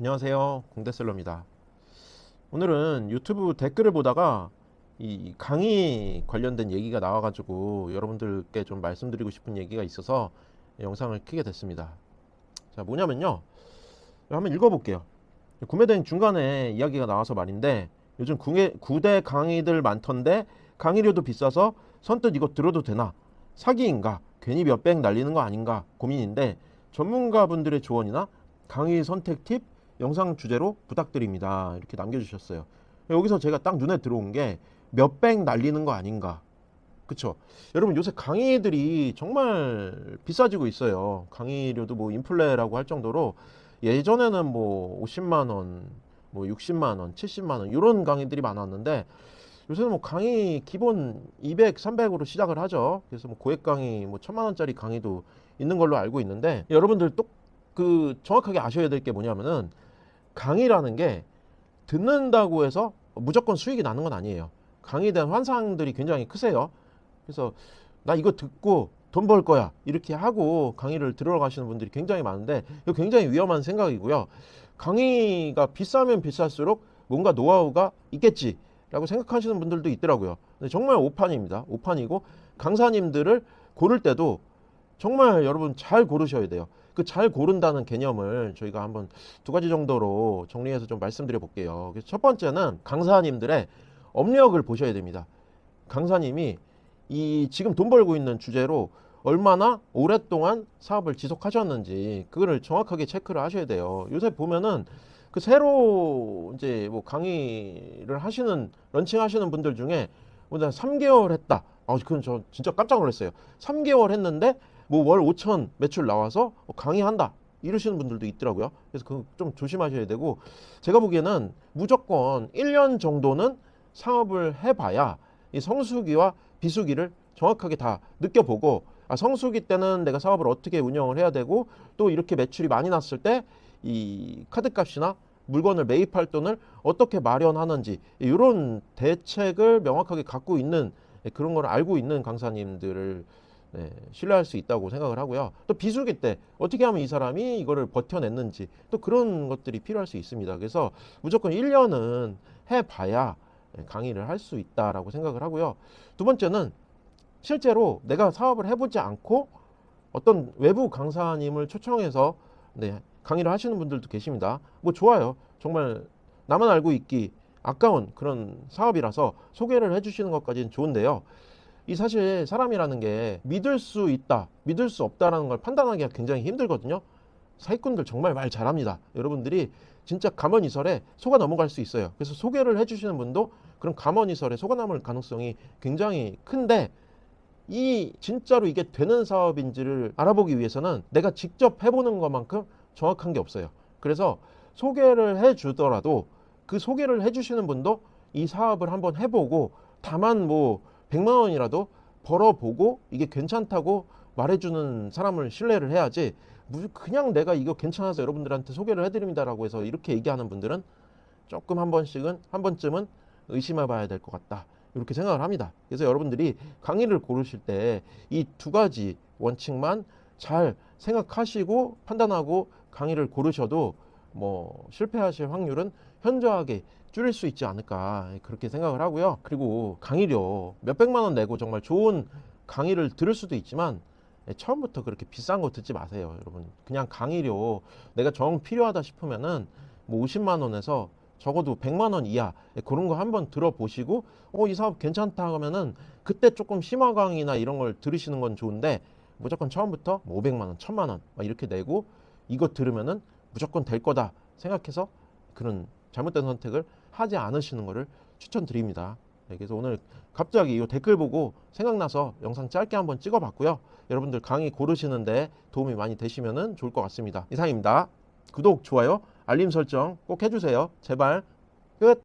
안녕하세요. 공대셀러입니다. 오늘은 유튜브 댓글을 보다가 이 강의 관련된 얘기가 나와가지고 여러분들께 좀 말씀드리고 싶은 얘기가 있어서 영상을 켜게 됐습니다. 자, 뭐냐면요. 한번 읽어볼게요. 구매대행 중간에 이야기가 나와서 말인데 요즘 구매, 구대 강의들 많던데 강의료도 비싸서 선뜻 이거 들어도 되나? 사기인가? 괜히 몇 백 날리는 거 아닌가? 고민인데 전문가분들의 조언이나 강의 선택 팁 영상 주제로 부탁드립니다. 이렇게 남겨주셨어요. 여기서 제가 딱 눈에 들어온 게 몇백 날리는 거 아닌가. 그쵸? 여러분 요새 강의들이 정말 비싸지고 있어요. 강의료도 뭐 인플레라고 할 정도로 예전에는 뭐 50만 원, 뭐 60만 원, 70만 원 이런 강의들이 많았는데 요새는 뭐 강의 기본 200, 300으로 시작을 하죠. 그래서 뭐 고액 강의 뭐 천만 원짜리 강의도 있는 걸로 알고 있는데 여러분들 또 그 정확하게 아셔야 될 게 뭐냐면은 강의라는 게 듣는다고 해서 무조건 수익이 나는 건 아니에요. 강의에 대한 환상들이 굉장히 크세요. 그래서 나 이거 듣고 돈 벌 거야 이렇게 하고 강의를 들으러 가시는 분들이 굉장히 많은데 이거 굉장히 위험한 생각이고요. 강의가 비싸면 비쌀수록 뭔가 노하우가 있겠지라고 생각하시는 분들도 있더라고요. 근데 정말 오판입니다. 오판이고 강사님들을 고를 때도 정말 여러분 잘 고르셔야 돼요. 그 잘 고른다는 개념을 저희가 한번 두 가지 정도로 정리해서 좀 말씀드려 볼게요. 첫 번째는 강사님들의 업력을 보셔야 됩니다. 강사님이 이 지금 돈 벌고 있는 주제로 얼마나 오랫동안 사업을 지속하셨는지 그거를 정확하게 체크를 하셔야 돼요. 요새 보면은 그 새로 이제 뭐 강의를 하시는 런칭 하시는 분들 중에 뭐나 3개월 했다. 아, 그건 저 진짜 깜짝 놀랐어요. 3개월 했는데 뭐 월 5천 매출 나와서 강의한다. 이러시는 분들도 있더라고요. 그래서 그 좀 조심하셔야 되고 제가 보기에는 무조건 1년 정도는 사업을 해봐야 이 성수기와 비수기를 정확하게 다 느껴보고 아, 성수기 때는 내가 사업을 어떻게 운영을 해야 되고 또 이렇게 매출이 많이 났을 때 이 카드값이나 물건을 매입할 돈을 어떻게 마련하는지 이런 대책을 명확하게 갖고 있는 그런 걸 알고 있는 강사님들을 네, 신뢰할 수 있다고 생각을 하고요. 또 비수기 때 어떻게 하면 이 사람이 이거를 버텨냈는지 또 그런 것들이 필요할 수 있습니다. 그래서 무조건 1년은 해봐야 강의를 할 수 있다라고 생각을 하고요. 두 번째는 실제로 내가 사업을 해보지 않고 어떤 외부 강사님을 초청해서 네, 강의를 하시는 분들도 계십니다. 뭐 좋아요. 정말 나만 알고 있기 아까운 그런 사업이라서 소개를 해주시는 것까지는 좋은데요. 이 사실 사람이라는 게 믿을 수 있다, 믿을 수 없다라는 걸 판단하기가 굉장히 힘들거든요. 사기꾼들 정말 말 잘합니다. 여러분들이 진짜 가만히설에 속아 넘어갈 수 있어요. 그래서 소개를 해주시는 분도 그런 가만히설에 속아 남을 가능성이 굉장히 큰데 이 진짜로 이게 되는 사업인지를 알아보기 위해서는 내가 직접 해보는 것만큼 정확한 게 없어요. 그래서 소개를 해주더라도 그 소개를 해주시는 분도 이 사업을 한번 해보고 다만 뭐 100만 원이라도 벌어보고 이게 괜찮다고 말해주는 사람을 신뢰를 해야지 그냥 내가 이거 괜찮아서 여러분들한테 소개를 해드립니다라고 해서 이렇게 얘기하는 분들은 조금 한 번씩은 한 번쯤은 의심해 봐야 될 것 같다. 이렇게 생각을 합니다. 그래서 여러분들이 강의를 고르실 때 이 두 가지 원칙만 잘 생각하시고 판단하고 강의를 고르셔도 뭐 실패하실 확률은 현저하게 줄일 수 있지 않을까 그렇게 생각을 하고요. 그리고 강의료 몇백만 원 내고 정말 좋은 강의를 들을 수도 있지만 처음부터 그렇게 비싼 거 듣지 마세요, 여러분. 그냥 강의료 내가 정 필요하다 싶으면은 뭐 50만 원에서 적어도 100만 원 이하 그런 거 한번 들어보시고 어 이 사업 괜찮다 하면은 그때 조금 심화 강의나 이런 걸 들으시는 건 좋은데 무조건 처음부터 뭐 500만 원, 1000만 원 이렇게 내고 이거 들으면은 무조건 될 거다 생각해서 그런 잘못된 선택을 하지 않으시는 것을 추천드립니다. 네, 그래서 오늘 갑자기 이 댓글 보고 생각나서 영상 짧게 한번 찍어봤고요. 여러분들 강의 고르시는데 도움이 많이 되시면 좋을 것 같습니다. 이상입니다. 구독, 좋아요, 알림 설정 꼭 해주세요. 제발 끝!